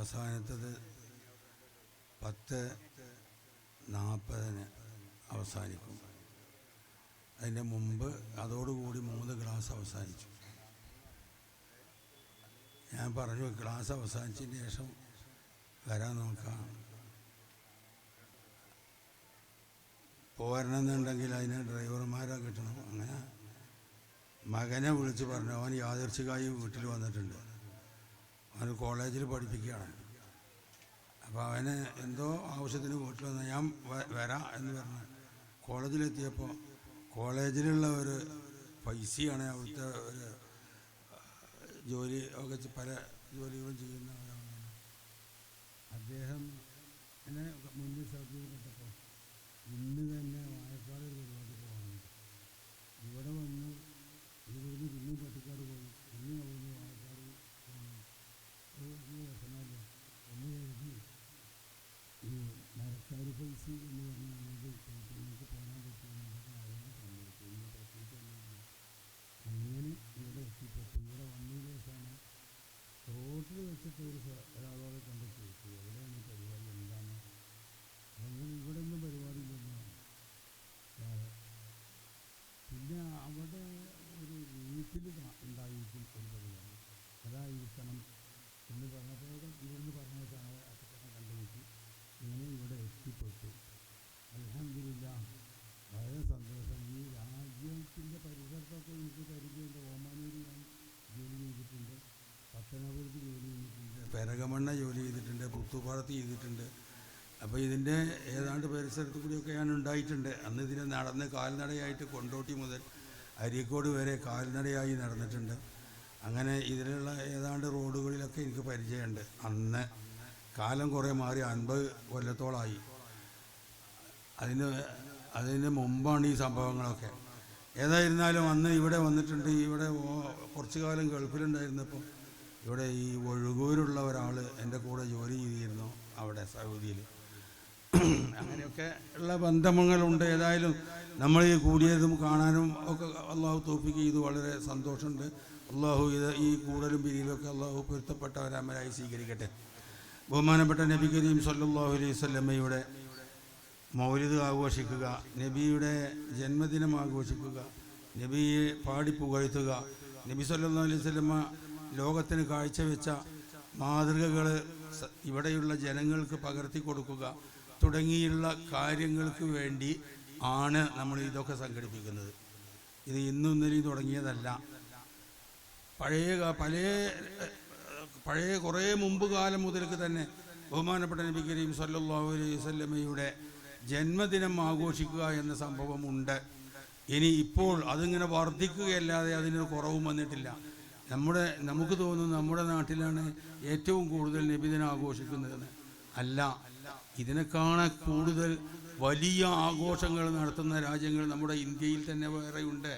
അവസാനത്തത് പത്ത് നാൽപ്പതിന് അവസാനിക്കും. അതിന്റെ മുമ്പ് അതോടുകൂടി മൂന്ന് ക്ലാസ് അവസാനിച്ചു. ഞാൻ പറഞ്ഞു ക്ലാസ് അവസാനിച്ചതിന് ശേഷം വരാൻ നോക്കാം. പോരണമെന്നുണ്ടെങ്കിൽ അതിന് ഡ്രൈവർമാരെ കിട്ടണം. അങ്ങനെ മകനെ വിളിച്ച് പറഞ്ഞു. അവൻ യാദർച്ഛികായി വീട്ടിൽ വന്നിട്ടുണ്ട്. അവൻ കോളേജിൽ പഠിപ്പിക്കുകയാണ്. അപ്പോൾ അവന് എന്തോ ആവശ്യത്തിന് വീട്ടിൽ വന്ന ഞാൻ വരാ എന്ന് പറഞ്ഞ് കോളേജിലെത്തിയപ്പോൾ കോളേജിലുള്ള ഒരു പൈസയാണ് അവിടുത്തെ ഒരു ജോലി ഒക്കെ പല ജോലികളും ചെയ്യുന്ന ഒരാളാണ് അദ്ദേഹം എന്നെ മുന്നിൽ ശ്രദ്ധയിൽപ്പെട്ടപ്പോൾ ഇന്ന് തന്നെ വായപ്പാട് ഒരു പരിപാടി പോകാനുണ്ട് ഇവിടെ വന്ന് ഇവിടുന്ന് പിന്നെയും പട്ടിക്കാട് പോയി പിന്നെയും അവിടുന്ന് വായപ്പാട് പോകണം അത് വലിയ രസമല്ല എന്ന് കരുതി ഈ അങ്ങനെ ഇവിടെ ഒരാളോട് കണ്ട് ചോദിച്ചു എവിടെയാണ് ഈ പരിപാടി എന്താണ് അങ്ങനെ ഇവിടെ ഒന്നും പരിപാടിയില്ലെന്ന് പറഞ്ഞു. സാറ് പിന്നെ അവിടെ ഒരു വീട്ടിൽ ഉണ്ടായിരിക്കും ഒരു പരിപാടി അതായിരിക്കണം എന്ന് പറഞ്ഞപ്പോൾ ഇവിടുന്ന് പറഞ്ഞേക്കാണ് അച്ഛനെ കണ്ടുപിടിച്ച് ഇങ്ങനെ ഇവിടെ എത്തിപ്പെട്ടു അലഹമില്ല വളരെ സന്തോഷം ഈ രാജ്യത്തിന്റെ പരിസരത്തൊക്കെ എനിക്ക് പരിചയമുണ്ട് ഓമാനൂർ ഞാൻ ജോലി ചെയ്തിട്ടുണ്ട് പത്തനാപുരത്ത് ജോലി പെരകമണ്ണ ജോലി ചെയ്തിട്ടുണ്ട് പുത്തുപാടത്ത് ചെയ്തിട്ടുണ്ട്. അപ്പോൾ ഇതിന്റെ ഏതാണ്ട് പരിസരത്ത് കൂടിയൊക്കെ ഞാൻ ഉണ്ടായിട്ടുണ്ട്. അന്ന് ഇതിനെ നടന്ന് കാൽനടയായിട്ട് കൊണ്ടോട്ടി മുതൽ അരീക്കോട് വരെ കാൽനടയായി നടന്നിട്ടുണ്ട്. അങ്ങനെ ഇതിലുള്ള ഏതാണ്ട് റോഡുകളിലൊക്കെ എനിക്ക് പരിചയമുണ്ട്. അന്ന് കാലം കുറേ മാറി അൻപത് കൊല്ലത്തോളമായി അതിന് അതിന് മുമ്പാണ് ഈ സംഭവങ്ങളൊക്കെ. ഏതായിരുന്നാലും അന്ന് ഇവിടെ വന്നിട്ടുണ്ട് ഇവിടെ കുറച്ചു കാലം ഗൾഫിലുണ്ടായിരുന്നപ്പോൾ ഇവിടെ ഈ ഒഴുകൂരുള്ള ഒരാൾ എന്റെ കൂടെ ജോലി ചെയ്തിരുന്നു അവിടെ സൗദിയിൽ. അങ്ങനെയൊക്കെ ഉള്ള ബന്ധങ്ങളുണ്ട്. ഏതായാലും നമ്മൾ ഈ കൂടിയതും കാണാനും ഒക്കെ അള്ളാഹു തോപ്പിക്ക് ചെയ്ത് വളരെ സന്തോഷമുണ്ട്. അള്ളാഹു ഇത് ഈ കൂടലും പിരിയിലൊക്കെ അള്ളാഹു പൊരുത്തപ്പെട്ടവരാമരായി സ്വീകരിക്കട്ടെ. ബഹുമാനപ്പെട്ട നബി കരീം സല്ലാഹു അലൈഹി സ്വല്ലമ്മയുടെ മൗലിദ് ആഘോഷിക്കുക നബിയുടെ ജന്മദിനം ആഘോഷിക്കുക നബിയെ പാടി പുകഴ്ത്തുക നബി സല്ലാ അലൈഹി വസല്ലമ ലോകത്തിന് കാഴ്ചവെച്ച മാതൃകകൾ ഇവിടെയുള്ള ജനങ്ങൾക്ക് പകർത്തി കൊടുക്കുക. തുടങ്ങിയുള്ള കാര്യങ്ങൾക്ക് വേണ്ടി ആണ് നമ്മൾ ഇതൊക്കെ സംഘടിപ്പിക്കുന്നത്. ഇത് ഇന്നും ഇന്നലെയും തുടങ്ങിയതല്ല. പഴയ പല പഴയ കുറേ മുമ്പ് കാലം മുതൽക്ക് തന്നെ ബഹുമാനപ്പെട്ട നബി കരീം സല്ലല്ലാഹു അലൈഹി വസല്ലമയുടെ ജന്മദിനം ആഘോഷിക്കുക എന്ന സംഭവമുണ്ട് ഇനി ഇപ്പോൾ അതിങ്ങനെ വർദ്ധിക്കുകയല്ലാതെ അതിനൊരു കുറവും വന്നിട്ടില്ല. നമ്മുടെ നമുക്ക് തോന്നുന്നു നമ്മുടെ നാട്ടിലാണ് ഏറ്റവും കൂടുതൽ നബിദിനം ആഘോഷിക്കുന്നതെന്ന് അല്ല ഇതിനെക്കാണെ കൂടുതൽ വലിയ ആഘോഷങ്ങൾ നടത്തുന്ന രാജ്യങ്ങൾ നമ്മുടെ ഇന്ത്യയിൽ തന്നെ വേറെയുണ്ട്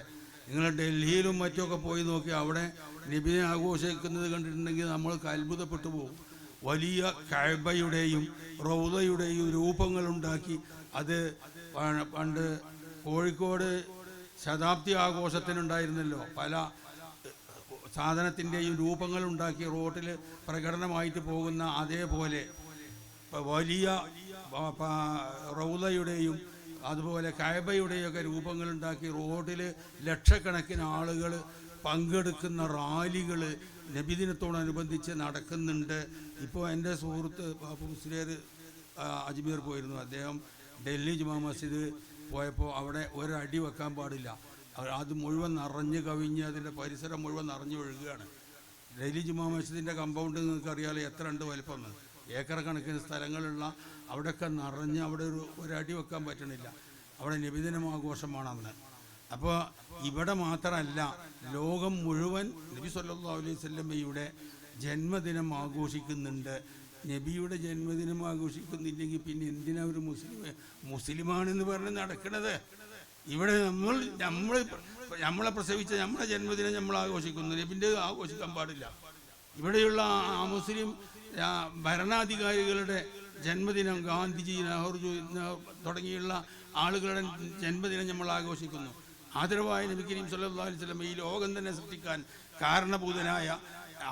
നിങ്ങൾ ഡൽഹിയിലും മറ്റുമൊക്കെ പോയി നോക്കി അവിടെ നബിനെ ആഘോഷിക്കുന്നത് കണ്ടിട്ടുണ്ടെങ്കിൽ നമ്മൾക്ക് അത്ഭുതപ്പെട്ടു പോകും. വലിയ കഴബയുടെയും റൗദയുടെയും രൂപങ്ങളുണ്ടാക്കി അത് പണ്ട് കോഴിക്കോട് ശതാബ്ദി ആഘോഷത്തിനുണ്ടായിരുന്നല്ലോ. പല സാധനത്തിന്റെയും രൂപങ്ങളുണ്ടാക്കി റോട്ടിൽ പ്രകടനമായിട്ട് പോകുന്ന അതേപോലെ വലിയ റൗലയുടെയും അതുപോലെ രൂപങ്ങൾ രൂപങ്ങളുണ്ടാക്കി റോഡിൽ ലക്ഷക്കണക്കിന് ആളുകൾ പങ്കെടുക്കുന്ന റാലികൾ നബിദിനത്തോടനുബന്ധിച്ച് നടക്കുന്നുണ്ട്. ഇപ്പോൾ എന്റെ സുഹൃത്ത് മുസ്ലിയർ അജ്മീർ പോയിരുന്നു. അദ്ദേഹം ഡൽഹി ജുമാ മസ്ജിദ് പോയപ്പോൾ അവിടെ ഒരടി വെക്കാൻ പാടില്ല. അത് മുഴുവൻ നിറഞ്ഞ് കവിഞ്ഞ് അതിന്റെ പരിസരം മുഴുവൻ നിറഞ്ഞു ഒഴുകുകയാണ്. ഡൽഹി ജുമാ മസ്ജിദിന്റെ കമ്പൗണ്ട് നിങ്ങൾക്ക് അറിയാലോ എത്ര ഉണ്ട് വലിപ്പം ഏക്കർ കണക്കിന് സ്ഥലങ്ങളുള്ള അവിടെയൊക്കെ നിറഞ്ഞ് അവിടെ ഒരു ഒരടി വെക്കാൻ പറ്റണില്ല. അവിടെ നിബിദിനം ആഘോഷമാണ് അന്ന്. അപ്പോൾ ഇവിടെ മാത്രമല്ല ലോകം മുഴുവൻ നബി സല്ലാ അലൈഹി സ്വല്ലമ്മയുടെ ജന്മദിനം ആഘോഷിക്കുന്നുണ്ട്. നബിയുടെ ജന്മദിനം ആഘോഷിക്കുന്നില്ലെങ്കിൽ പിന്നെ എന്തിനാ ഒരു മുസ്ലിം മുസ്ലിമാണെന്ന് പറഞ്ഞ് നടക്കണത്? ഇവിടെ നമ്മൾ നമ്മൾ നമ്മളെ പ്രസവിച്ച നമ്മളെ ജന്മദിനം നമ്മൾ ആഘോഷിക്കുന്നു. നബിന്റെ ആഘോഷിക്കാൻ പാടില്ല. ഇവിടെയുള്ള ആ മുസ്ലിം ഭരണാധികാരികളുടെ ജന്മദിനം ഗാന്ധിജി നെഹ്റു തുടങ്ങിയുള്ള ആളുകളുടെ ജന്മദിനം നമ്മൾ ആഘോഷിക്കുന്നു. ആദരവായ നബി കരീം സല്ലാ അലൈഹി സ്വലമ ഈ ലോകം തന്നെ സൃഷ്ടിക്കാൻ കാരണഭൂതനായ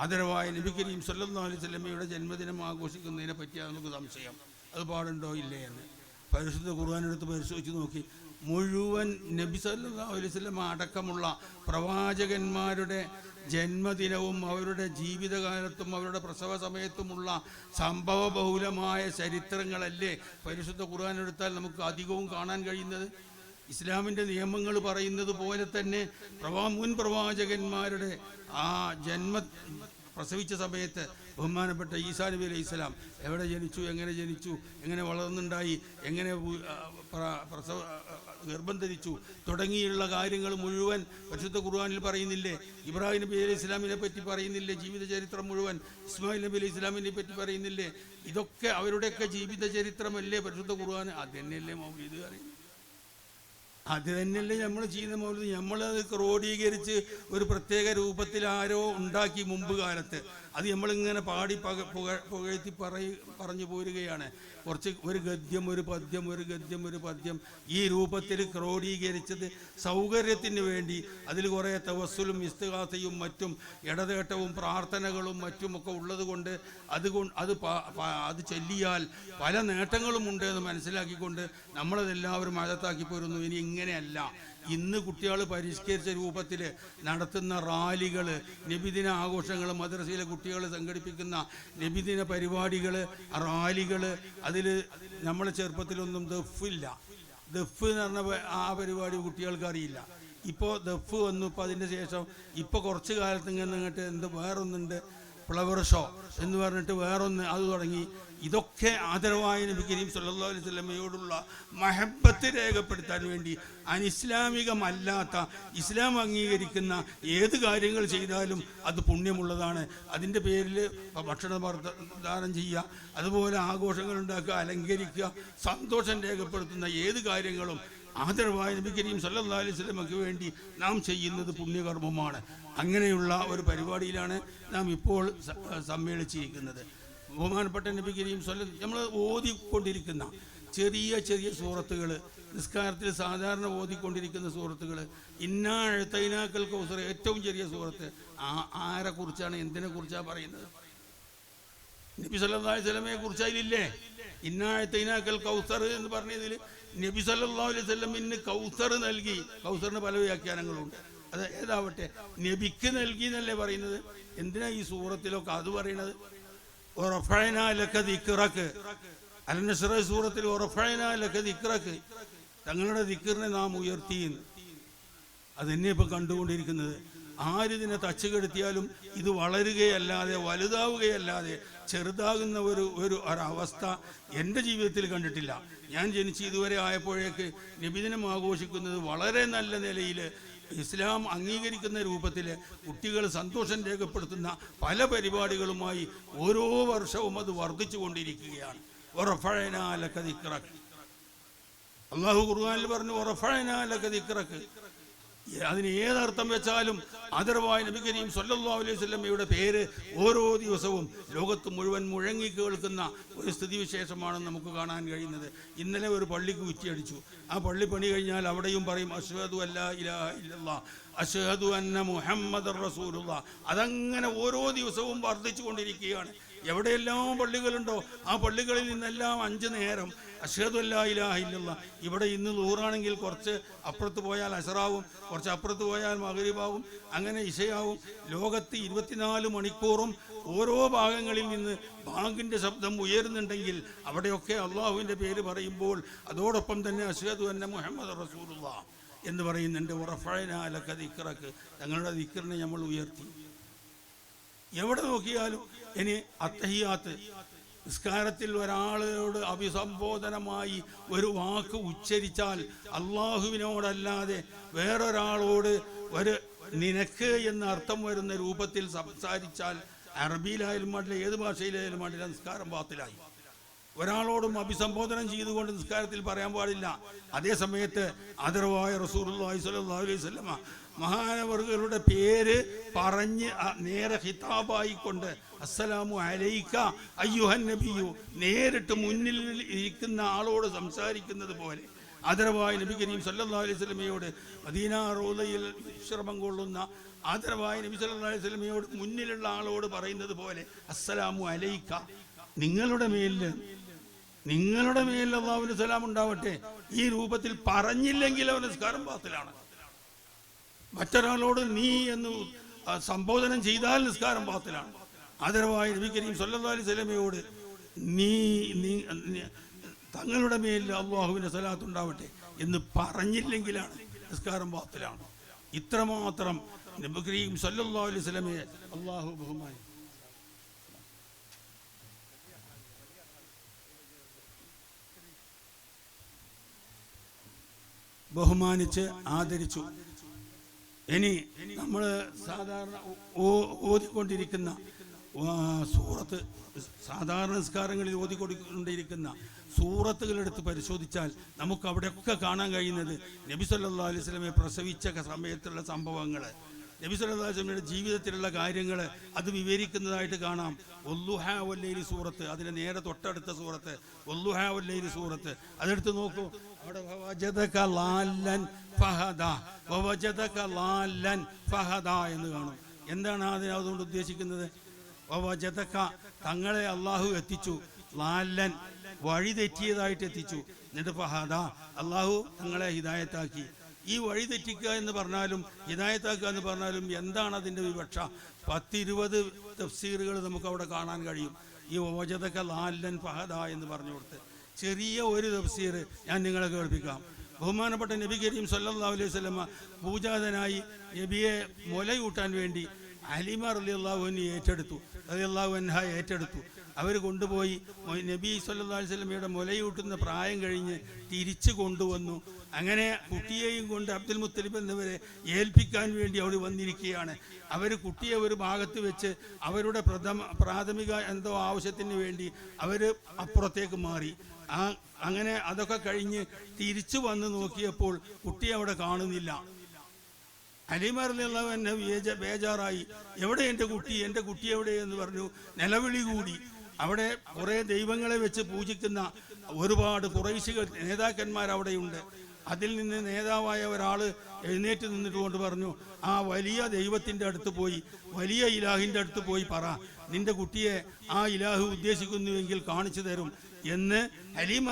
ആദരവായ നബി കരീം സല്ലാ അലൈഹി വസല്ലമയുടെ ജന്മദിനം ആഘോഷിക്കുന്നതിനെ പറ്റിയാണ് നമുക്ക് സംശയം. അത് പാടുണ്ടോ ഇല്ലേ എന്ന്. പരിശുദ്ധ ഖുർആൻ എടുത്ത് പരിശോധിച്ച് നോക്കി. മുഴുവൻ നബി വസല്ലം അടക്കമുള്ള പ്രവാചകന്മാരുടെ ജന്മദിനവും അവരുടെ ജീവിതകാലത്തും അവരുടെ പ്രസവ സമയത്തുമുള്ള സംഭവ ബഹുലമായ ചരിത്രങ്ങളല്ലേ പരിശുദ്ധ ഖുർആൻ എടുത്താൽ നമുക്ക് അധികവും കാണാൻ കഴിയുന്നത്? ഇസ്ലാമിന്റെ നിയമങ്ങൾ പറയുന്നത് പോലെ തന്നെ പ്രവാ മുൻ പ്രവാചകന്മാരുടെ ആ ജന്മ പ്രസവിച്ച സമയത്ത് ബഹുമാനപ്പെട്ട ഈസാ നബി അലൈഹി ഇസ്ലാം എവിടെ ജനിച്ചു എങ്ങനെ ജനിച്ചു എങ്ങനെ വളർന്നുണ്ടായി എങ്ങനെ പ്രസവ ഗർഭം ധരിച്ചു തുടങ്ങിയുള്ള കാര്യങ്ങൾ മുഴുവൻ പരിശുദ്ധ ഖുർആാനിൽ പറയുന്നില്ലേ? ഇബ്രാഹിം നബി അലൈഹി ഇസ്ലാമിനെ പറ്റി പറയുന്നില്ലേ? ജീവിത ചരിത്രം മുഴുവൻ ഇസ്മായിൽ നബി അലൈഹി ഇസ്ലാമിനെ പറ്റി പറയുന്നില്ലേ? ഇതൊക്കെ അവരുടെയൊക്കെ ജീവിത ചരിത്രമല്ലേ? പരിശുദ്ധ ഖുർആൻ അത് തന്നെയല്ലേ മൗലീദ് പറയുന്നത്? അത് തന്നെയല്ലേ നമ്മൾ ചെയ്യുന്ന മൗലീദ്? നമ്മളത് ക്രോഡീകരിച്ച് ഒരു പ്രത്യേക രൂപത്തിൽ ആരോ ഉണ്ടാക്കി മുമ്പ് കാലത്ത്. അത് നമ്മളിങ്ങനെ പാടി പക പുക പുകഴ്ത്തി പറയ പറഞ്ഞു പോരുകയാണ്. കുറച്ച് ഒരു ഗദ്യം ഒരു പദ്യം ഒരു ഗദ്യം ഒരു പദ്യം. ഈ രൂപത്തിൽ ക്രോഡീകരിച്ചത് സൗകര്യത്തിന് വേണ്ടി. അതിൽ കുറേ തവസ്സുലും ഇസ്തുകാത്തയും മറ്റും ഇടതേട്ടവും പ്രാർത്ഥനകളും മറ്റുമൊക്കെ ഉള്ളത് കൊണ്ട് അതുകൊണ്ട് അത് അത് ചൊല്ലിയാൽ പല നേട്ടങ്ങളും ഉണ്ട് എന്ന് മനസ്സിലാക്കിക്കൊണ്ട് നമ്മളതെല്ലാവരും അകത്താക്കി പോരുന്നു. ഇനി ഇങ്ങനെയല്ല. ഇന്ന് കുട്ടികൾ പരിഷ്കരിച്ച രൂപത്തിൽ നടത്തുന്ന റാലികൾ നബിദിന ആഘോഷങ്ങൾ മദ്രസയിലെ കുട്ടികൾ സംഘടിപ്പിക്കുന്ന നബിദിന പരിപാടികൾ റാലികൾ അതിൽ നമ്മളെ ചെറുപ്പത്തിലൊന്നും ദഫില്ല. ദഫ് എന്ന് പറഞ്ഞ ആ പരിപാടി കുട്ടികൾക്ക് അറിയില്ല ഇപ്പോൾ ദഫ് വന്നു ഇപ്പോൾ അതിന്റെ ശേഷം ഇപ്പോൾ കുറച്ച് കാലത്ത് ഇങ്ങനെ ഇങ്ങോട്ട് എന്ത് വേറൊന്നുണ്ട് ഫ്ലവർ ഷോ എന്ന് പറഞ്ഞിട്ട് വേറൊന്ന് അത് തുടങ്ങി. ഇതൊക്കെ ആദരവായ നബി കരീം സല്ലല്ലാഹു അലൈഹി വസല്ലമയോടുള്ള മഹബത്ത് രേഖപ്പെടുത്താൻ വേണ്ടി അനിസ്ലാമികമല്ലാത്ത ഇസ്ലാം അംഗീകരിക്കുന്ന ഏത് കാര്യങ്ങൾ ചെയ്താലും അത് പുണ്യമുള്ളതാണ്. അതിന്റെ പേരിൽ ഭക്ഷണ ദാനം ചെയ്യുക അതുപോലെ ആഘോഷങ്ങൾ ഉണ്ടാക്കുക അലങ്കരിക്കുക സന്തോഷം രേഖപ്പെടുത്തുന്ന ഏത് കാര്യങ്ങളും ആദരവായ നബി കരീം സല്ലല്ലാഹു അലൈഹി വസല്ലമയ്ക്ക് വേണ്ടി നാം ചെയ്യുന്നത് പുണ്യകർമ്മമാണ്. അങ്ങനെയുള്ള ഒരു പരിപാടിയിലാണ് നാം ഇപ്പോൾ സമ്മേളിച്ചിരിക്കുന്നത്. ബഹുമാനപ്പെട്ട നബി കരീം സ്വല്ല നമ്മൾ ഓതിക്കൊണ്ടിരിക്കുന്ന ചെറിയ ചെറിയ സൂറത്തുകൾ നിസ്കാരത്തിൽ സാധാരണ ഓതിക്കൊണ്ടിരിക്കുന്ന സൂറത്തുകൾ ഇന്നാ എഴുത്തൈനാക്കൽ കൗസർ ഏറ്റവും ചെറിയ സൂറത്ത്. ആ ആരെ കുറിച്ചാണ് എന്തിനെ കുറിച്ചാണ് പറയുന്നത്? നബി സല്ലല്ലാഹു സ്വലമയെ കുറിച്ച് അതിലില്ലേ? ഇന്നാഴത്തൈനാക്കൽ കൗസർ എന്ന് പറഞ്ഞതിൽ നബി സല്ലല്ലാഹു അലൈഹി വസല്ലമിന് കൗസർ നൽകി. കൗസറിന് പല വ്യാഖ്യാനങ്ങളുണ്ട്. അത് ഏതാവട്ടെ? നബിക്ക് നൽകി എന്നല്ലേ പറയുന്നത്? എന്തിനാ ഈ സൂറത്തിലൊക്കെ അത് പറയണത് സൂറത്തിൽ തങ്ങളുടെ ദിക്കറിനെ നാം ഉയർത്തിയെന്ന് അതെന്നെ ഇപ്പൊ കണ്ടുകൊണ്ടിരിക്കുന്നത്. ആരിതിനെ തച്ചുകെടുത്തിയാലും ഇത് വളരുകയല്ലാതെ വലുതാവുകയല്ലാതെ ചെറുതാകുന്ന ഒരു ഒരു ഒരവസ്ഥ എന്റെ ജീവിതത്തിൽ കണ്ടിട്ടില്ല. ഞാൻ ജനിച്ച് ഇതുവരെ ആയപ്പോഴേക്ക് നബിദിനം ആഘോഷിക്കുന്നത് വളരെ നല്ല നിലയിൽ ഇസ്ലാം അംഗീകരിക്കുന്ന രൂപത്തിൽ കുട്ടികൾ സന്തോഷം രേഖപ്പെടുത്തുന്ന പല പരിപാടികളുമായി ഓരോ വർഷവും അത് വർദ്ധിച്ചു കൊണ്ടിരിക്കുകയാണ് ഉറഫഴനാലക്കതിക്കിറക്ക് അള്ളാഹു ഖുർആാനിൽ പറഞ്ഞു ഉറഫഴനാലക്ക ദിക്റക്ക്. അതിന് ഏതർത്ഥം വെച്ചാലും അതർവായ നബി കരീം സല്ലല്ലാഹു അലൈഹി സ്വല്ലമ്മയുടെ പേര് ഓരോ ദിവസവും ലോകത്ത് മുഴുവൻ മുഴങ്ങി കേൾക്കുന്ന ഒരു സ്ഥിതിവിശേഷമാണ് നമുക്ക് കാണാൻ കഴിയുന്നത്. ഇന്നലെ ഒരു പള്ളിക്ക് ഉച്ചയടിച്ചു. ആ പള്ളി പണി കഴിഞ്ഞാൽ അവിടെയും പറയും അഷ്ഹദു അല്ലാ ഇലാഹ ഇല്ലല്ലാ അഷ്ഹദു അന്ന മുഹമ്മദ് റസൂലുള്ള. അതങ്ങനെ ഓരോ ദിവസവും വർദ്ധിച്ചു കൊണ്ടിരിക്കുകയാണ് എവിടെയെല്ലാം പള്ളികളുണ്ടോ ആ പള്ളികളിൽ നിന്നെല്ലാം അഞ്ച് നേരം ഇല്ലല്ലാ. ഇവിടെ ഇന്ന് നൂറാണെങ്കിൽ കുറച്ച് അപ്പുറത്ത് പോയാൽ അസറാവും കുറച്ച് അപ്പുറത്ത് പോയാൽ മകരീബാവും അങ്ങനെ ഇഷയാവും. ലോകത്ത് ഇരുപത്തിനാല് മണിക്കൂറും ഓരോ ഭാഗങ്ങളിൽ നിന്ന് ബാങ്കിന്റെ ശബ്ദം ഉയരുന്നുണ്ടെങ്കിൽ അവിടെയൊക്കെ അള്ളാഹുവിന്റെ പേര് പറയുമ്പോൾ അതോടൊപ്പം തന്നെ അഷേദു അന്ന മുഹമ്മദ് റസൂലുള്ള എന്ന് പറയുന്നുണ്ട്. ഉറഫഴനാലക്ക ദിക്കറക്ക് തങ്ങളുടെ ദിക്കറിനെ നമ്മൾ ഉയർത്തി. എവിടെ നോക്കിയാലും ഇനി അത്തഹിയാത്ത് നിസ്കാരത്തിൽ ഒരാളോട് അഭിസംബോധനമായി ഒരു വാക്ക് ഉച്ചരിച്ചാൽ അള്ളാഹുവിനോടല്ലാതെ വേറൊരാളോട് ഒരു നിനക്ക് എന്ന അർത്ഥം വരുന്ന രൂപത്തിൽ സംസാരിച്ചാൽ അറബിയിലായാലും പാടില്ല ഏത് ഭാഷയിലായാലും പാടില്ല നിസ്കാരം പാത്തിലായി ഒരാളോടും അഭിസംബോധനം ചെയ്തുകൊണ്ട് നിസ്കാരത്തിൽ പറയാൻ പാടില്ല. അതേ സമയത്ത് റസൂലുള്ളാഹി സ്വല്ലല്ലാഹു അലൈഹി വസല്ലമ മഹാനവറുകളുടെ പേര് പറഞ്ഞ് നേരെ ഹിതാബായിക്കൊണ്ട് അസ്സലാമു അലൈക്ക അയ്യുഹൻ നബിയു. നേരിട്ട് മുന്നിൽ ഇരിക്കുന്ന ആളോട് സംസാരിക്കുന്നത് പോലെ. ആദരവായ നബി കരീം സല്ലാ അലൈഹി സ്വലമയോട് മദീന റോലയിൽ വിശ്രമം കൊള്ളുന്ന ആദരവായ നബി സല്ലാ അലൈഹി സ്വലമയോട് മുന്നിലുള്ള ആളോട് പറയുന്നത് പോലെ അസ്സലാമു അലൈക്ക. നിങ്ങളുടെ മേലിൽ നിങ്ങളുടെ മേലിൽ അള്ളാഹുവിന് സലാം ഉണ്ടാവട്ടെ. ഈ രൂപത്തിൽ പറഞ്ഞില്ലെങ്കിൽ അവൻ നിസ്കാരം പാത്തിലാണ് മറ്റൊരാളോട് നീ എന്ന് സംബോധനം ചെയ്താൽ നിസ്കാരം പാത്തിലാണ് ആദരവായി നബി കരീം സല്ലല്ലാഹു അലൈഹി വസല്ലമയോട് നീ നീ തങ്ങളുടെ മേലിൽ അള്ളാഹുവിന്റെ സലാത്ത് ഉണ്ടാവട്ടെ എന്ന് പറഞ്ഞില്ലെങ്കിലാണ് നിസ്കാരം പാത്തിലാണ് ഇത്രമാത്രം നബി കരീം അലൈഹി വസല്ലമയെ അള്ളാഹു ബഹുമാനി. ബഹുമാനിച്ച് ആദരിച്ചു. ഇനി നമ്മൾ സാധാരണ ഓതിക്കൊണ്ടിരിക്കുന്ന സൂറത്ത് സാധാരണ നിസ്കാരങ്ങളിൽ ഓതിക്കൊണ്ടിരിക്കുന്ന സൂറത്തുകളെടുത്ത് പരിശോധിച്ചാൽ നമുക്ക് അവിടെയൊക്കെ കാണാൻ കഴിയുന്നത് നബി സല്ലാ അലൈഹി സ്വലമെ പ്രസവിച്ച സമയത്തുള്ള സംഭവങ്ങൾ നബി ജീവിതത്തിലുള്ള കാര്യങ്ങൾ അത് വിവരിക്കുന്നതായിട്ട് കാണാം. ഒല്ലുഹാ വല്ലേരി സൂറത്ത് അതിന് നേരെ തൊട്ടടുത്ത സൂറത്ത് ഒല്ലുഹാ വല്ലേരി സൂറത്ത്. അതെടുത്ത് നോക്കൂ. എന്ന് കാണും. എന്താണ് അതിന് അതുകൊണ്ട് ഉദ്ദേശിക്കുന്നത്? തങ്ങളെ അള്ളാഹു എത്തിച്ചു ലാലൻ വഴി തെറ്റിയതായിട്ട് എത്തിച്ചു. എന്നിട്ട് ഫഹദ അള്ളാഹു തങ്ങളെ ഹിദായത്താക്കി. ഈ വഴി തെറ്റിക്കുക എന്ന് പറഞ്ഞാലും ഹിദായത്താക്കുക എന്ന് പറഞ്ഞാലും എന്താണ് അതിന്റെ വിവക്ഷ? പത്തിരുപത് തഫ്സീറുകൾ നമുക്ക് അവിടെ കാണാൻ കഴിയും. ഈ ഓജതക്ക ലാല്ലൻ ഫഹദ എന്ന് പറഞ്ഞു കൊടുത്ത്. ചെറിയ ഒരു തഫ്സീർ ഞാൻ നിങ്ങളെ കേൾപ്പിക്കാം. ബഹുമാനപ്പെട്ട നബി കരീം സല്ലാ അലൈഹി സ്വലമ പൂജാതനായി നബിയെ മുലയൂട്ടാൻ വേണ്ടി അലിമ റലി അള്ളാഹുവിനെ ഏറ്റെടുത്തു. റലി അൻഹ ഏറ്റെടുത്തു. അവർ കൊണ്ടുപോയി നബി സല്ലി അലൈഹി വസല്ലമയുടെ മുലയൂട്ടുന്ന പ്രായം കഴിഞ്ഞ് തിരിച്ചു കൊണ്ടുവന്നു. അങ്ങനെ കുട്ടിയെയും കൊണ്ട് അബ്ദുൽ മുത്തലിബ് എന്നിവരെ ഏൽപ്പിക്കാൻ വേണ്ടി അവിടെ വന്നിരിക്കുകയാണ്. അവർ കുട്ടിയെ ഒരു ഭാഗത്ത് വെച്ച് അവരുടെ പ്രഥമ പ്രാഥമിക എന്തോ ആവശ്യത്തിന് വേണ്ടി അവർ അപ്പുറത്തേക്ക് മാറി. ആ അങ്ങനെ അതൊക്കെ കഴിഞ്ഞ് തിരിച്ചു വന്ന് നോക്കിയപ്പോൾ കുട്ടി അവിടെ കാണുന്നില്ല. അലിമറിലുള്ള എന്നെ ബേജ- ബേജാറായി. എവിടെ എന്റെ കുട്ടി? എന്റെ കുട്ടി എവിടെ? എന്ന് പറഞ്ഞു. നിലവിളി കൂടി. അവിടെ കുറെ ദൈവങ്ങളെ വെച്ച് പൂജിക്കുന്ന ഒരുപാട് കുറേശികൾ നേതാക്കന്മാർ അവിടെയുണ്ട്. അതിൽ നിന്ന് നേതാവായ ഒരാൾ എഴുന്നേറ്റ് നിന്നിട്ട് കൊണ്ട് പറഞ്ഞു ആ വലിയ ദൈവത്തിന്റെ അടുത്ത് പോയി വലിയ ഇലാഹിന്റെ അടുത്ത് പോയി പറ. നിന്റെ കുട്ടിയെ ആ ഇലാഹു ഉദ്ദേശിക്കുന്നുവെങ്കിൽ കാണിച്ചു തരും. എന്ന് ഹലീമ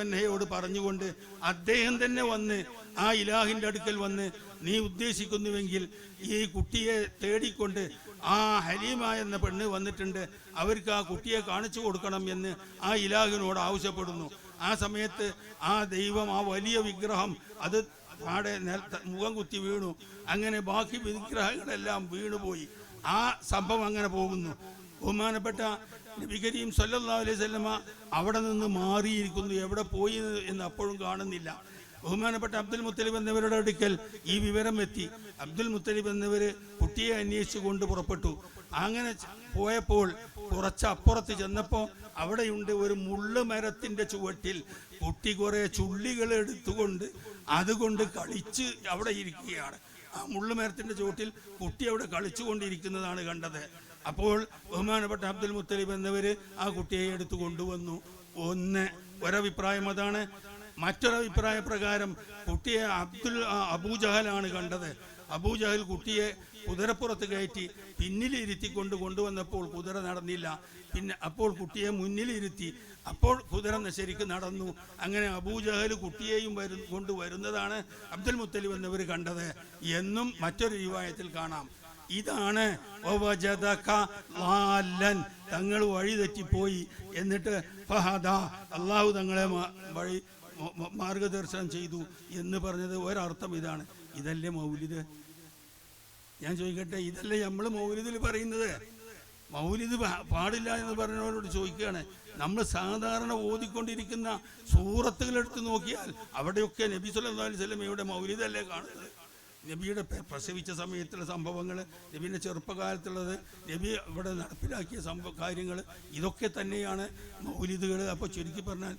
അൻഹയോട് പറഞ്ഞുകൊണ്ട് അദ്ദേഹം തന്നെ വന്ന് ആ ഇലാഹിന്റെ അടുക്കൽ വന്ന് നീ ഉദ്ദേശിക്കുന്നുവെങ്കിൽ ഈ കുട്ടിയെ തേടിക്കൊണ്ട് ആ ഹലീമ എന്ന പെണ്ണ് വന്നിട്ടുണ്ട്. അവർക്ക് ആ കുട്ടിയെ കാണിച്ചു കൊടുക്കണം എന്ന് ആ ഇലാഹിനോട് ആവശ്യപ്പെടുന്നു. ആ സമയത്ത് ആ ദൈവം ആ വലിയ വിഗ്രഹം അത് പാടെ മുഖം കുത്തി വീണു. അങ്ങനെ ബാക്കി വിഗ്രഹങ്ങളെല്ലാം വീണുപോയി. ആ സംഭവം അങ്ങനെ പോകുന്നു. ബഹുമാനപ്പെട്ട നബി കരീം സല്ലാ അലൈഹി വസല്ലമ അവിടെ നിന്ന് മാറിയിരിക്കുന്നു. എവിടെ പോയി എന്ന് അപ്പോഴും കാണുന്നില്ല. ബഹുമാനപ്പെട്ട അബ്ദുൽ മുത്തലിബ് എന്നിവരുടെ അടുക്കൽ ഈ വിവരം എത്തി. അബ്ദുൽ മുത്തലിബ് എന്നിവർ കുട്ടിയെ അന്വേഷിച്ചു കൊണ്ട് പുറപ്പെട്ടു. അങ്ങനെ പോയപ്പോൾ കുറച്ച് അപ്പുറത്ത് ചെന്നപ്പോൾ അവിടെയുണ്ട് ഒരു മുള്ള് മരത്തിന്റെ ചുവട്ടിൽ കുട്ടി കുറേ ചുള്ളികൾ എടുത്തുകൊണ്ട് അതുകൊണ്ട് കളിച്ച് അവിടെ ഇരിക്കുകയാണ്. ആ മുള്ള് മരത്തിന്റെ ചുവട്ടിൽ കുട്ടി അവിടെ കളിച്ചുകൊണ്ടിരിക്കുന്നതാണ് കണ്ടത്. അപ്പോൾ ബഹുമാനപ്പെട്ട അബ്ദുൽ മുത്തലിബ് എന്നിവര് ആ കുട്ടിയെ എടുത്തു കൊണ്ടുവന്നു. ഒന്ന് ഒരഭിപ്രായം അതാണ്. മറ്റൊരഭിപ്രായ പ്രകാരം കുട്ടിയെ അബ്ദുൽ അബൂജഹലാണ് കണ്ടത്. അബൂജഹൽ കുട്ടിയെ കുതിരപ്പുറത്ത് കയറ്റി പിന്നിലിരുത്തിക്കൊണ്ട് കൊണ്ടുവന്നപ്പോൾ കുതിര നടന്നില്ല. പിന്നെ അപ്പോൾ കുട്ടിയെ മുന്നിലിരുത്തി അപ്പോൾ കുതിര ശരിക്ക് നടന്നു. അങ്ങനെ അബൂജഹൽ കുട്ടിയെയും വരു കൊണ്ട് വരുന്നതാണ് അബ്ദുൽ മുത്തലിബ് എന്നിവർ കണ്ടത്. എന്നും മറ്റൊരു രൂപായത്തിൽ കാണാം. ഇതാണ്. തങ്ങൾ വഴി തെറ്റിപ്പോയി. എന്നിട്ട് ഫഹദ അള്ളാഹു തങ്ങളെ വഴി മാർഗദർശനം ചെയ്തു എന്ന് പറഞ്ഞത് ഒരർത്ഥം ഇതാണ്. ഇതല്ലേ മൗലിദ്? ഞാൻ ചോദിക്കട്ടെ ഇതല്ലേ നമ്മൾ മൗലിദിൽ പറയുന്നത്? മൗലിദ് പാടില്ല എന്ന് പറഞ്ഞവരോട് ചോദിക്കുകയാണ്. നമ്മൾ സാധാരണ ഓതിക്കൊണ്ടിരിക്കുന്ന സൂറത്തുകൾ എടുത്ത് നോക്കിയാൽ അവിടെയൊക്കെ നബി സല്ലല്ലാഹു അലൈഹി മൗലിതല്ലേ മൗലിദല്ലേ കാണുന്നത്? നബിയുടെ പ്രസവിച്ച സമയത്തുള്ള സംഭവങ്ങൾ നബിയുടെ ചെറുപ്പകാലത്തുള്ളത് നബി ഇവിടെ നടപ്പിലാക്കിയ സംഭവ കാര്യങ്ങൾ ഇതൊക്കെ തന്നെയാണ് മൗലിദുകൾ അപ്പോൾ ചുരുക്കി പറഞ്ഞാൽ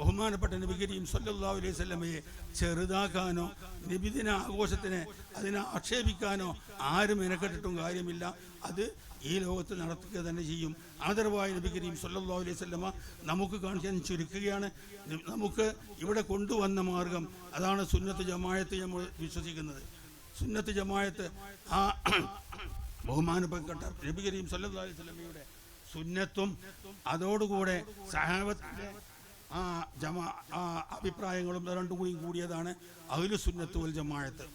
ബഹുമാനപ്പെട്ട നബി കരീം സല്ലല്ലാഹു അലൈഹി വസല്ലമയെ ചെറുതാക്കാനോ നബിദിന ആഘോഷത്തിനെ അതിനെ ആക്ഷേപിക്കാനോ ആരും മെനക്കെട്ടിട്ടും കാര്യമില്ല. അത് ഈ ലോകത്ത് നടത്തുക തന്നെ ചെയ്യും. ആദരവായ നബി കരീം സല്ലല്ലാഹു അലൈഹി വസല്ലമ നമുക്ക് കാണിക്കാൻ ചുരുക്കുകയാണ്. നമുക്ക് ഇവിടെ കൊണ്ടുവന്ന മാർഗം അതാണ് സുന്നത്ത് ജമായത്ത് നമ്മൾ വിശ്വസിക്കുന്നത്. സുന്നത്ത് ജമായത്ത് ആ ബഹുമാനപ്പെട്ട നബി കരീം സല്ലല്ലാഹു അലൈഹി വസല്ലമയുടെ സുന്നത്തും അതോടുകൂടെ സഹാബത്തിന്റെ ആ ജമാ ആ അഭിപ്രായങ്ങളും രണ്ടും കൂടിയും കൂടിയതാണ് അഹ്ലു സുന്നത്ത് വൽ ജമാഅത്ത്.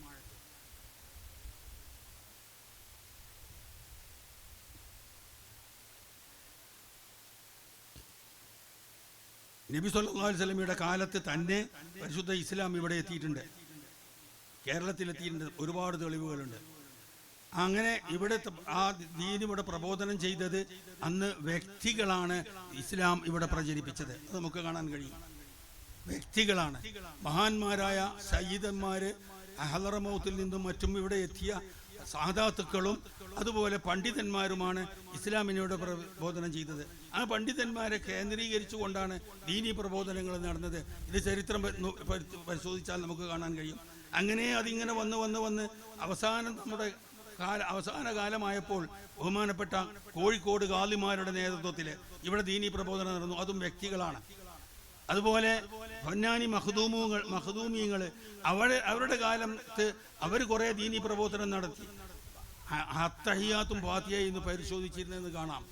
നബി സല്ലല്ലാഹു അലൈഹി വസല്ലമയുടെ കാലത്ത് തന്നെ പരിശുദ്ധ ഇസ്ലാം ഇവിടെ എത്തിയിട്ടുണ്ട്. കേരളത്തിൽ എത്തിയിട്ടുണ്ട് ഒരുപാട് തെളിവുകളുണ്ട്. അങ്ങനെ ഇവിടെ ആ ദീൻ ഇവിടെ പ്രബോധനം ചെയ്തത് അന്ന് വ്യക്തികളാണ് ഇസ്ലാം ഇവിടെ പ്രചരിപ്പിച്ചത്. അത് നമുക്ക് കാണാൻ കഴിയും. വ്യക്തികളാണ്. മഹാന്മാരായ സയ്യിദന്മാര് അഹലറമൗത്തിൽ നിന്നും മറ്റും ഇവിടെ എത്തിയ സാധാത്തുക്കളും അതുപോലെ പണ്ഡിതന്മാരുമാണ് ഇസ്ലാമിനോട് പ്രബോധനം ചെയ്തത്. ആ പണ്ഡിതന്മാരെ കേന്ദ്രീകരിച്ചുകൊണ്ടാണ് ദീനി പ്രബോധനങ്ങൾ നടന്നത്. ഇത് ചരിത്രം പരിശോധിച്ചാൽ നമുക്ക് കാണാൻ കഴിയും. അങ്ങനെ അതിങ്ങനെ വന്ന് വന്ന് വന്ന് അവസാനം നമ്മുടെ കാല അവസാന കാലമായപ്പോൾ ബഹുമാനപ്പെട്ട കോഴിക്കോട് ഗാലിമാരുടെ നേതൃത്വത്തിൽ ഇവിടെ ദീനി പ്രബോധനം നടന്നു. അതും വ്യക്തികളാണ്. അതുപോലെ പൊന്നാനി മഹദൂമുകൾ മഹദൂമിയങ്ങൾ അവരെ അവരുടെ കാലത്ത് അവർ കുറേ ദീനി പ്രബോധനം നടത്തി. അത്തഹിയാത്തും പാത്തിയായി ഇന്ന് പരിശോധിച്ചിരുന്നെന്ന് കാണാം.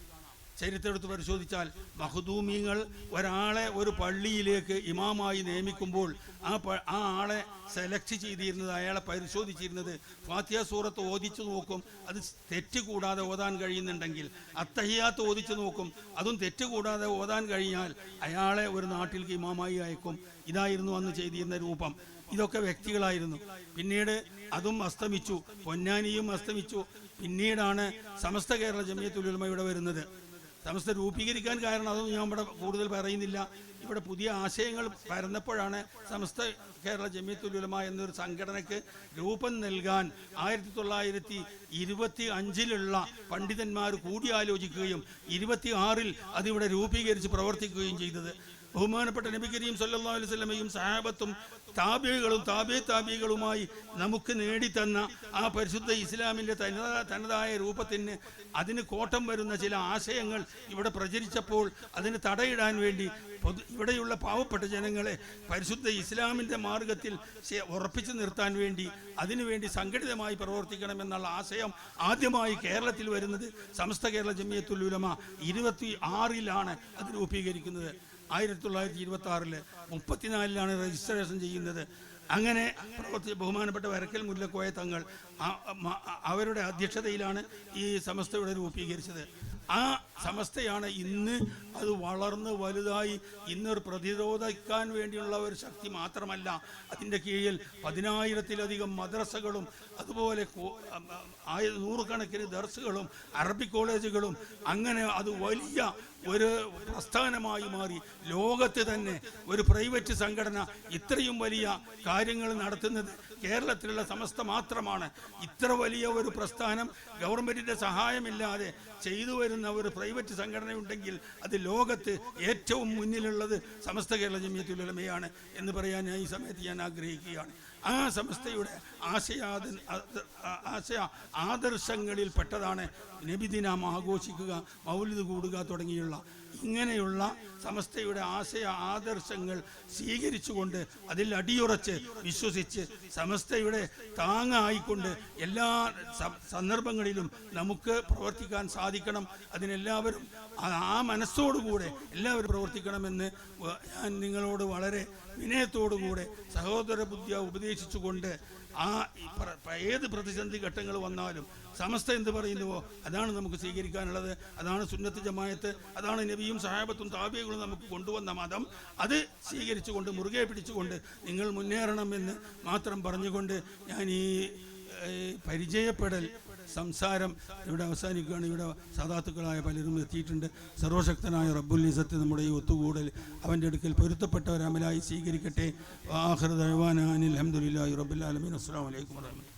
ചരിത്രമെടുത്ത് പരിശോധിച്ചാൽ മഹദൂമിങ്ങൾ ഒരാളെ ഒരു പള്ളിയിലേക്ക് ഇമാമായി നിയമിക്കുമ്പോൾ ആ ആ ആളെ സെലക്ട് ചെയ്തിരുന്നത് അയാളെ പരിശോധിച്ചിരുന്നത് ഫാത്തിയ സൂറത്ത് ഓദിച്ചു നോക്കും അത് തെറ്റ് കൂടാതെ ഓതാൻ കഴിയുന്നുണ്ടെങ്കിൽ. അത്തഹിയാത്ത് ഓദിച്ചു നോക്കും അതും തെറ്റ് കൂടാതെ ഓതാൻ കഴിഞ്ഞാൽ അയാളെ ഒരു നാട്ടിലേക്ക് ഇമാമായി അയക്കും. ഇതായിരുന്നു അന്ന് ചെയ്തിരുന്ന രൂപം. ഇതൊക്കെ വ്യക്തികളായിരുന്നു. പിന്നീട് അതും അസ്തമിച്ചു പൊന്നാനിയും അസ്തമിച്ചു. പിന്നീടാണ് സമസ്ത കേരള ജമിയത്തുലുമയുടെ വരുന്നത്. സമസ്ത രൂപീകരിക്കാൻ കാരണം അതൊന്നും ഞാൻ ഇവിടെ കൂടുതൽ പറയുന്നില്ല. ഇവിടെ പുതിയ ആശയങ്ങൾ പരന്നപ്പോഴാണ് സമസ്ത കേരള ജമിയത്തുലുലമ എന്നൊരു സംഘടനയ്ക്ക് രൂപം നൽകാൻ ആയിരത്തി തൊള്ളായിരത്തി ഇരുപത്തി അഞ്ചിലുള്ള പണ്ഡിതന്മാർ കൂടിയാലോചിക്കുകയും ഇരുപത്തി ആറിൽ അതിവിടെ രൂപീകരിച്ച് പ്രവർത്തിക്കുകയും ചെയ്തത്. ബഹുമാനപ്പെട്ട നബി കരീം സല്ലാ അലൈഹി സഹാബത്തും താബികളും താബേ താബികളുമായി നമുക്ക് നേടിത്തന്ന ആ പരിശുദ്ധ ഇസ്ലാമിന്റെ തനതാ തനതായ രൂപത്തിന് അതിന് കോട്ടം വരുന്ന ചില ആശയങ്ങൾ ഇവിടെ പ്രചരിച്ചപ്പോൾ അതിന് തടയിടാൻ വേണ്ടി പൊതു ഇവിടെയുള്ള പാവപ്പെട്ട ജനങ്ങളെ പരിശുദ്ധ ഇസ്ലാമിന്റെ മാർഗത്തിൽ ഉറപ്പിച്ചു നിർത്താൻ വേണ്ടി അതിനുവേണ്ടി സംഘടിതമായി പ്രവർത്തിക്കണമെന്നുള്ള ആശയം ആദ്യമായി കേരളത്തിൽ വരുന്നത് സമസ്ത കേരള ജമിയത്തുൽ ഉലമ ഇരുപത്തി ആറിലാണ് അത് രൂപീകരിക്കുന്നത്. ആയിരത്തി തൊള്ളായിരത്തി ഇരുപത്തി ആറിൽ മുപ്പത്തിനാലിലാണ് രജിസ്ട്രേഷൻ ചെയ്യുന്നത്. അങ്ങനെ പ്രവർത്തിച്ച ബഹുമാനപ്പെട്ട വരക്കൽ മുല്ലക്കോയ തങ്ങൾ അവരുടെ അധ്യക്ഷതയിലാണ് ഈ സമസ്തയുടെ രൂപീകരിച്ചത്. ആ സമസ്തയാണ് ഇന്ന് അത് വളർന്ന് വലുതായി ഇന്നൊരു പ്രതിരോധിക്കാൻ വേണ്ടിയുള്ള ഒരു ശക്തി മാത്രമല്ല. അതിന്റെ കീഴിൽ പതിനായിരത്തിലധികം മദ്രസകളും അതുപോലെ ആയ- നൂറുകണക്കിന് ദർസുകളും അറബി കോളേജുകളും അങ്ങനെ അത് വലിയ ഒരു പ്രസ്ഥാനമായി മാറി. ലോകത്ത് തന്നെ ഒരു പ്രൈവറ്റ് സംഘടന ഇത്രയും വലിയ കാര്യങ്ങൾ നടത്തുന്നത് കേരളത്തിലുള്ള സമസ്ത മാത്രമാണ്. ഇത്ര വലിയ ഒരു പ്രസ്ഥാനം ഗവൺമെന്റിന്റെ സഹായമില്ലാതെ ചെയ്തു വരുന്ന ഒരു പ്രൈവറ്റ് സംഘടനയുണ്ടെങ്കിൽ അത് ലോകത്ത് ഏറ്റവും മുന്നിലുള്ളത് സമസ്ത കേരള ജമിയത്തുലമയാണ് എന്ന് പറയാൻ ഞാൻ ഈ സമയത്ത് ഞാൻ ആഗ്രഹിക്കുകയാണ്. ആ സമസ്തയുടെ ആശയാദ ആശയ ആദർശങ്ങളിൽ പെട്ടതാണ് നബിദിനം ആഘോഷിക്കുക മൗലിത് കൂടുക തുടങ്ങിയുള്ള ഇങ്ങനെയുള്ള സമസ്തയുടെ ആശയ ആദർശങ്ങൾ സ്വീകരിച്ചുകൊണ്ട് അതിൽ അടിയുറച്ച് വിശ്വസിച്ച് സമസ്തയുടെ താങ്ങായിക്കൊണ്ട് എല്ലാ സന്ദർഭങ്ങളിലും നമുക്ക് പ്രവർത്തിക്കാൻ സാധിക്കണം. അതിനെല്ലാവരും ആ- മനസ്സോടുകൂടെ എല്ലാവരും പ്രവർത്തിക്കണമെന്ന് ഞാൻ നിങ്ങളോട് വളരെ വിനയത്തോടുകൂടെ സഹോദര ബുദ്ധിയ ഉപദേശിച്ചുകൊണ്ട് ആ ഏത് പ്രതിസന്ധി ഘട്ടങ്ങൾ വന്നാലും സമസ്ത എന്ത് പറയുന്നുവോ അതാണ് നമുക്ക് സ്വീകരിക്കാനുള്ളത്. അതാണ് സുന്നത്ത് ജമായത്ത് അതാണ് നബിയും സഹാബത്തും താബിയകളും നമുക്ക് കൊണ്ടുവന്ന മതം. അത് സ്വീകരിച്ചുകൊണ്ട് മുറുകെ പിടിച്ചുകൊണ്ട് നിങ്ങൾ മുന്നേറണമെന്ന് മാത്രം പറഞ്ഞുകൊണ്ട് ഞാൻ ഈ പരിചയപ്പെടൽ സംസാരം ഇവിടെ അവസാനിക്കുകയാണ്. ഇവിടെ സാധാത്തുക്കളായ പലരും എത്തിയിട്ടുണ്ട്. സർവശക്തനായ റബ്ബുൽ ഇസത്ത് നമ്മുടെ ഈ ഒത്തുകൂടൽ അവന്റെ അടുക്കൽ പൊരുത്തപ്പെട്ടവരമലായി സ്വീകരിക്കട്ടെ. ആഹൃദ് അഹ്വാനാനിൽ അഹമ്മദില്ലാഹി റബ്ബുൽ ആലമീൻ. അസ്സാം വലൈക്കും വാഹമത്തുള്ള